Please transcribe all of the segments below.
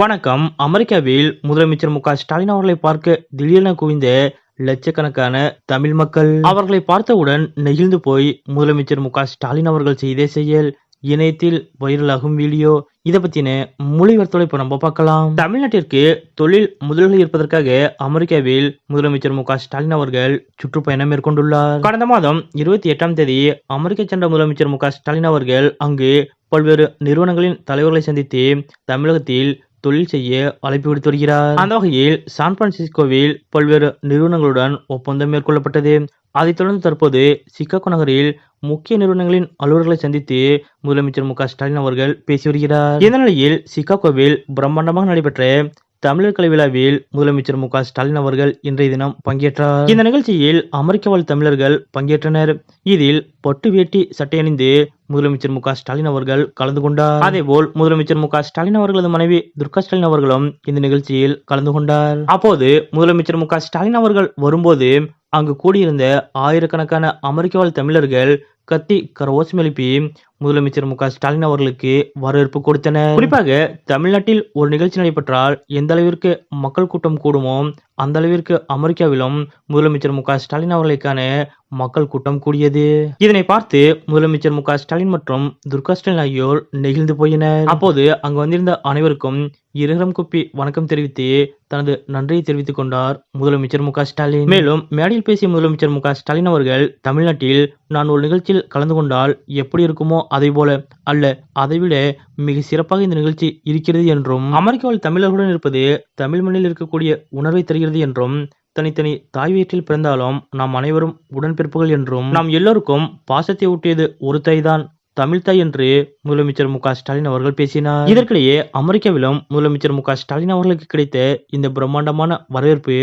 வணக்கம். அமெரிக்காவில் முதலமைச்சர் மு க ஸ்டாலின் அவர்களை பார்க்க திடீரென குவிந்த லட்சக்கணக்கான தமிழ் மக்கள். அவர்களை பார்த்தவுடன் நெகிழ்ந்து போய் முதலமைச்சர் மு ஸ்டாலின் அவர்கள் செய்த செயல் இணையத்தில் வைரலாகும் வீடியோ. இதை பத்தின மொழிவர்த்தலை இப்ப நம்ம பார்க்கலாம். தமிழ்நாட்டிற்கு தொழில் முதல்கள் இருப்பதற்காக அமெரிக்காவில் முதலமைச்சர் மு ஸ்டாலின் அவர்கள் சுற்றுப்பயணம் மேற்கொண்டுள்ளார். கடந்த மாதம் இருபத்தி எட்டாம் தேதி அமெரிக்கா சென்ற முதலமைச்சர் மு ஸ்டாலின் அவர்கள் அங்கு பல்வேறு நிறுவனங்களின் தலைவர்களை சந்தித்து தமிழகத்தில் தொழில் செய்ய அழைப்பு விடுத்து வருகிறார். அந்த வகையில் சான் பிரான்சிஸ்கோவில் பல்வேறு நிறுவனங்களுடன் ஒப்பந்தம் மேற்கொள்ளப்பட்டது. அதைத் தொடர்ந்து தற்போது சிக்காகோ நகரில் முக்கிய நிறுவனங்களின் அலுவலர்களை சந்தித்து முதலமைச்சர் மு க ஸ்டாலின் அவர்கள் பேசி வருகிறார். இந்த நிலையில் சிக்காகோவில் பிரம்மாண்டமாக நடைபெற்ற தமிழர் கலை விழாவில் முதலமைச்சர் மு ஸ்டாலின் அவர்கள் இன்றைய தினம் பங்கேற்றார். இந்த நிகழ்ச்சியில் அமெரிக்க வாழ் தமிழர்கள் பங்கேற்றனர். இதில் பட்டு வேட்டி சட்டை அணிந்து முதலமைச்சர் மு ஸ்டாலின் அவர்கள் கலந்து கொண்டார். அதேபோல் முதலமைச்சர் மு ஸ்டாலின் அவர்களது மனைவி துர்கா ஸ்டாலின் அவர்களும் இந்த நிகழ்ச்சியில் கலந்து கொண்டார். அப்போது முதலமைச்சர் மு ஸ்டாலின் அவர்கள் வரும்போது அங்கு கூடியிருந்த ஆயிரக்கணக்கான அமெரிக்க வாழ் தமிழர்கள் கத்தி கரவோசம் எழுப்பி முதலமைச்சர் மு க ஸ்டாலின் அவர்களுக்கு வரவேற்பு கொடுத்தனர். குறிப்பாக தமிழ்நாட்டில் ஒரு நிகழ்ச்சி நடைபெற்றால் எந்த அளவிற்கு மக்கள் கூட்டம் கூடுமோ அந்த அளவிற்கு அமெரிக்காவிலும் முதலமைச்சர் மு க ஸ்டாலின் அவர்களுக்கான மக்கள் கூட்டம் கூடியது. இதனை பார்த்து முதலமைச்சர் மு ஸ்டாலின் மற்றும் துர்கா ஸ்டாலின் ஆகியோர் நெகிழ்ந்து போயினர். அப்போது அங்கு வந்திருந்த அனைவருக்கும் இருகரம் குப்பி வணக்கம் தெரிவித்து தனது நன்றியை தெரிவித்துக் கொண்டார் முதலமைச்சர் மு ஸ்டாலின். மேலும் மேடையில் பேசிய முதலமைச்சர் மு ஸ்டாலின் அவர்கள் தமிழ்நாட்டில் நான் ஒரு நிகழ்ச்சியில் கலந்து கொண்டால் எப்படி இருக்குமோ அதை போல அல்ல அதைவிட மிக சிறப்பாக இந்த நிகழ்ச்சி இருக்கிறது என்றும் அமெரிக்காவில் தமிழர்களுடன் இருப்பது தமிழ் மண்ணில் இருக்கக்கூடிய உணர்வை தருகிறது என்றும் தனித்தனி தாய் வயிற்றில் பிறந்தாலும் நாம் அனைவரும் உடன்பிறப்புகள் என்றும் நாம் எல்லோருக்கும் பாசத்தை ஊட்டியது ஒரு தாய் தான் தமிழ் தாய் என்று முதலமைச்சர் மு. ஸ்டாலின் அவர்கள் பேசினார். இதற்கிடையே அமெரிக்காவிலும் முதலமைச்சர் மு. ஸ்டாலின் அவர்களுக்கு கிடைத்த இந்த பிரம்மாண்டமான வரவேற்பு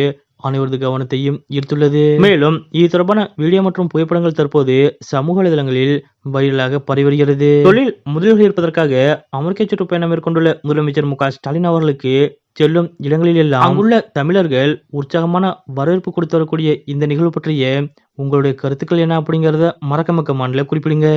அனைவரது கவனத்தையும் ஈர்த்துள்ளது. மேலும் இது தொடர்பான வீடியோ மற்றும் புகைப்படங்கள் தற்போது சமூக வலைதளங்களில் வைரலாக பரவி வருகிறது. தொழில் முதலீடுகள் இருப்பதற்காக அமெரிக்க சுற்றுப்பயணம் மேற்கொண்டுள்ள முதலமைச்சர் மு ஸ்டாலின் அவர்களுக்கு செல்லும் இடங்களில் எல்லாம் அங்குள்ள தமிழர்கள் உற்சாகமான வரவேற்பு கொடுத்து வரக்கூடிய இந்த நிகழ்வு பற்றிய உங்களுடைய கருத்துக்கள் என்ன அப்படிங்கறத மறக்காம கமெண்ட்ல குறிப்பிடுங்க.